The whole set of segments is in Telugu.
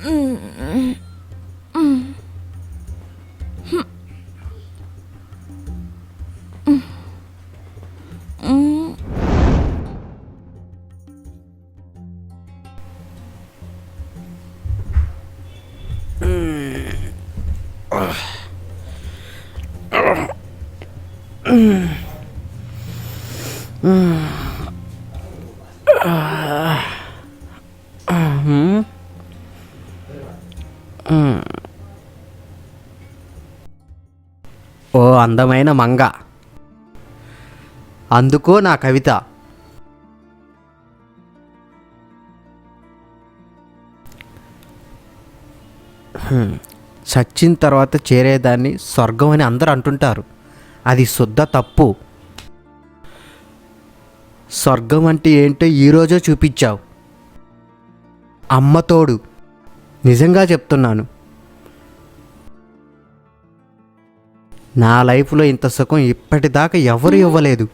嗯嗯嗯嗯嗯嗯嗯嗯啊嗯嗯。ఓ అందమైన మంగ. అందుకో నా కవిత. చచ్చిన తర్వాత చేరేదాన్ని స్వర్గం అని అందరూ అంటుంటారు. అది శుద్ధ తప్పు. స్వర్గం అంటే ఏంటో ఈరోజే చూపించావు. అమ్మతోడు నిజంగా చెప్తున్నాను. నా లైఫ్లో ఇంత సుఖం ఇప్పటిదాకా ఎవరు ఇవ్వలేదు.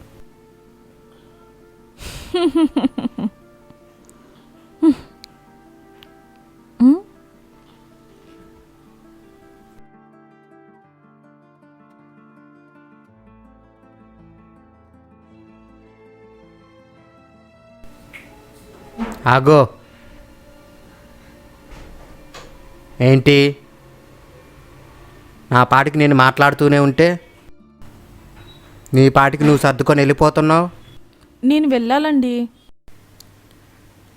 ఆగో. ఏంటి? నా పాటికి నేను మాట్లాడుతూనే ఉంటే? నీ పాటికి నువ్వు సర్దుకొని వెళ్ళిపోతున్నావు? నేను వెళ్ళాలండి.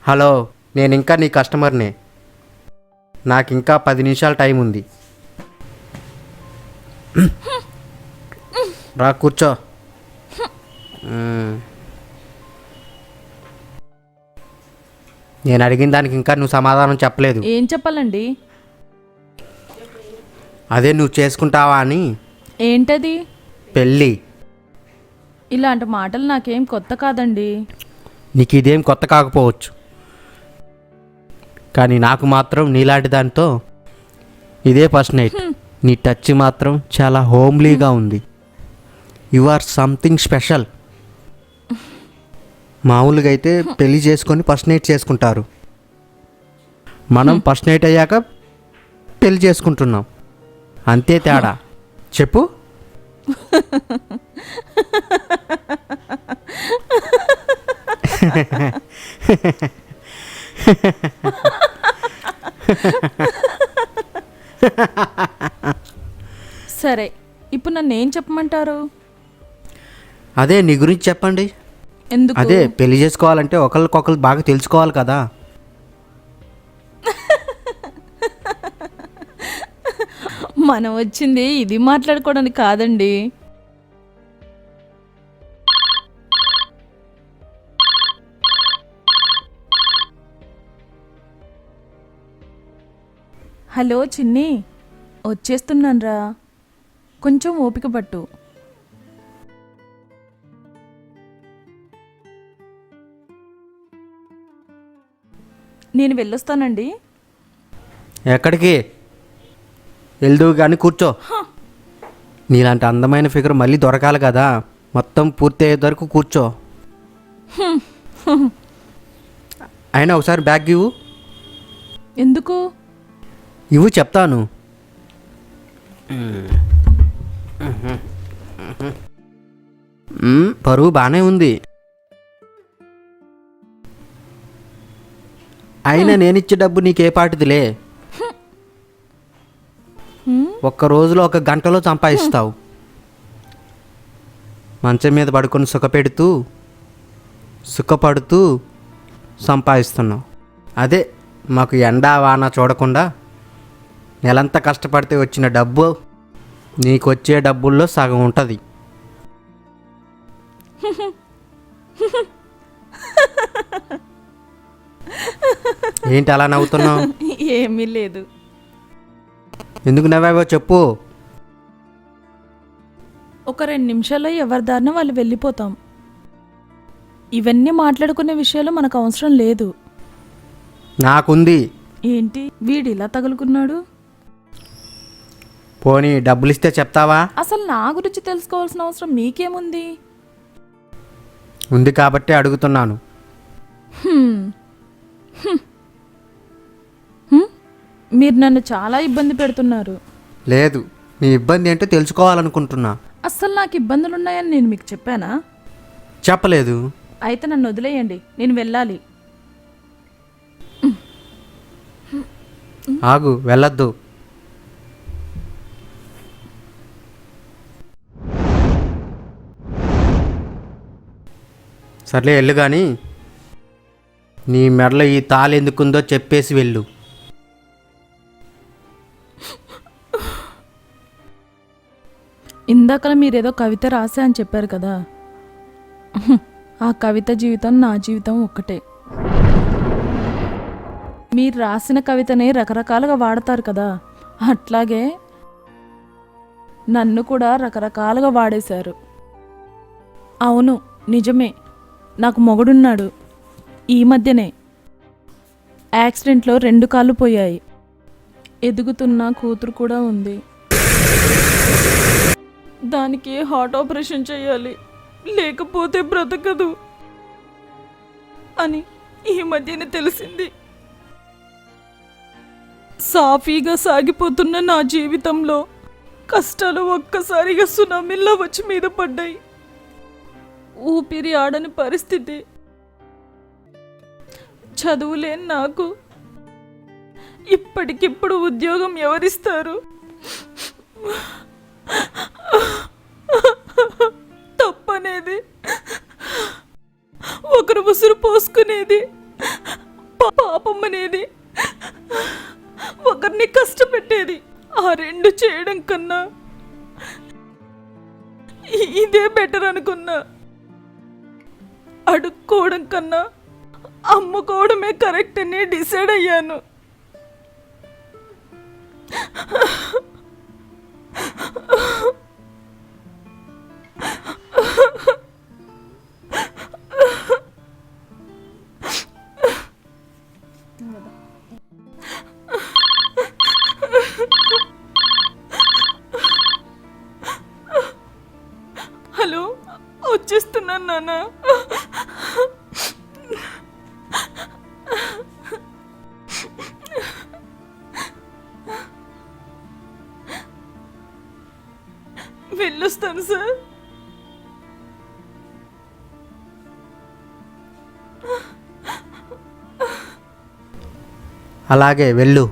హలో నేను ఇంకా నీ కస్టమర్నే. నాకు ఇంకా పది నిమిషాల టైం ఉంది. రా కూర్చో. నేను అడిగిన దానికి ఇంకా నువ్వు సమాధానం చెప్పలేదు. ఏం చెప్పాలండి? అదే నువ్వు చేసుకుంటావా అని. ఏంటది? పెళ్ళి. ఇలాంటి మాటలు నాకేం కొత్త కాదండి. నీకు ఇదేం కొత్త కాకపోవచ్చు. కానీ నాకు మాత్రం నీలాంటి దాంతో ఇదే ఫస్ట్ నైట్. నీ టచ్ మాత్రం చాలా హోమ్లీగా ఉంది. You are something special. మామూలుగా అయితే పెళ్ళి చేసుకొని ఫస్ట్ నైట్ చేసుకుంటారు. మనం ఫస్ట్ నైట్ అయ్యాక పెళ్ళి చేసుకుంటున్నాం. అంతే తేడా. చెప్పు. సరే ఇప్పుడు నన్ను ఏం చెప్పమంటారు? అదే నీ గురించి చెప్పండి. ఎందుకు? అదే పెళ్ళి చేసుకోవాలంటే ఒకరికొకరు బాగా తెలుసుకోవాలి కదా. మనం వచ్చింది ఇది మాట్లాడుకోవడానికి కాదండి. హలో చిన్ని వచ్చేస్తున్నానురా. కొంచెం ఓపిక పట్టు. నేను వెళ్ళొస్తానండి. ఎక్కడికి? వెళ్దు కానీ కూర్చో. నీలాంటి అందమైన ఫిగర్ మళ్ళీ దొరకాలి కదా. మొత్తం పూర్తి అయ్యే వరకు కూర్చో. అయినా ఒకసారి బ్యాగ్ ఇవ్వు. ఎందుకు? ఇవ్వు చెప్తాను. మ్మ్, పరువు బాగానే ఉంది. అయినా నేనిచ్చే డబ్బు నీకే పాటిదిలే? ఒక్క రోజులో ఒక గంటలో సంపాదిస్తావు. మంచం మీద పడుకొని సుఖపెడుతూ సుఖపడుతూ సంపాదిస్తున్నావు. అదే మాకు ఎండా వాన చూడకుండా నెలంతా కష్టపడితే వచ్చిన డబ్బు నీకు వచ్చే డబ్బుల్లో సగం ఉంటుంది. ఏంటి అలా నవ్వుతున్నావు? ఏమీ లేదు. ఎందుకు నవ్వావో చెప్పు. ఒక రెండు నిమిషాల్లో ఎవరి దారిన వాళ్ళు వెళ్ళిపోతాం. ఇవన్నీ మాట్లాడుకునే విషయాలు మనకు అవసరం లేదు. నాకుంది. ఏంటి? వీడు ఇలా తగులుకున్నాడు? పోనీ డబ్బులు ఇస్తే చెప్తావా? అసలు నా గురించి తెలుసుకోవాల్సిన అవసరం మీకేముంది? ఉంది కాబట్టి అడుగుతున్నాను. మీరు నన్ను చాలా ఇబ్బంది పెడుతున్నారు. లేదు నీ ఇబ్బంది ఏంటో తెలుసుకోవాలనుకుంటున్నా. అస్సలు నాకు ఇబ్బందులు ఉన్నాయని నేను మీకు చెప్పానా? చెప్పలేదు. అయితే నన్ను వదిలేయండి నేను వెళ్ళాలి. ఆగు వెళ్ళొద్దు. సర్లే వెళ్ళు కానీ నీ మెడలో ఈ తాళి ఎందుకుందో చెప్పేసి వెళ్ళు. ఇందాకల మీరేదో కవిత రాసే అని చెప్పారు కదా. ఆ కవిత జీవితం నా జీవితం ఒక్కటే. మీరు రాసిన కవితని రకరకాలుగా వాడతారు కదా. అట్లాగే నన్ను కూడా రకరకాలుగా వాడేశారు. అవును నిజమే. నాకు మొగుడున్నాడు. ఈ మధ్యనే. యాక్సిడెంట్లో రెండు కాళ్ళు పోయాయి. ఎదుగుతున్న కూతురు కూడా ఉంది. దానికి హార్ట్ ఆపరేషన్ చేయాలి. లేకపోతే బ్రతకదు అని ఈ మధ్యనే తెలిసింది. సాఫీగా సాగిపోతున్న నా జీవితంలో కష్టాలు ఒక్కసారిగా సునామీల్లో వచ్చి మీద పడ్డాయి. ఊపిరి ఆడని పరిస్థితి. చదువులేని నాకు ఇప్పటికిప్పుడు ఉద్యోగం ఎవరిస్తారు? తప్పనేది. ఒకరు ఉసురు పోసుకునేది. పాపం అనేది ఒకరిని కష్టపెట్టేది. ఆ రెండు చేయడం కన్నా ఇదే బెటర్ అనుకున్నా. అడుక్కోవడం కన్నా అమ్ముకోవడమే కరెక్ట్ అని డిసైడ్ అయ్యాను. వచ్చేస్తున్నాను నాన్న. వెళ్ళొస్తాను సార్. అలాగే వెళ్ళు.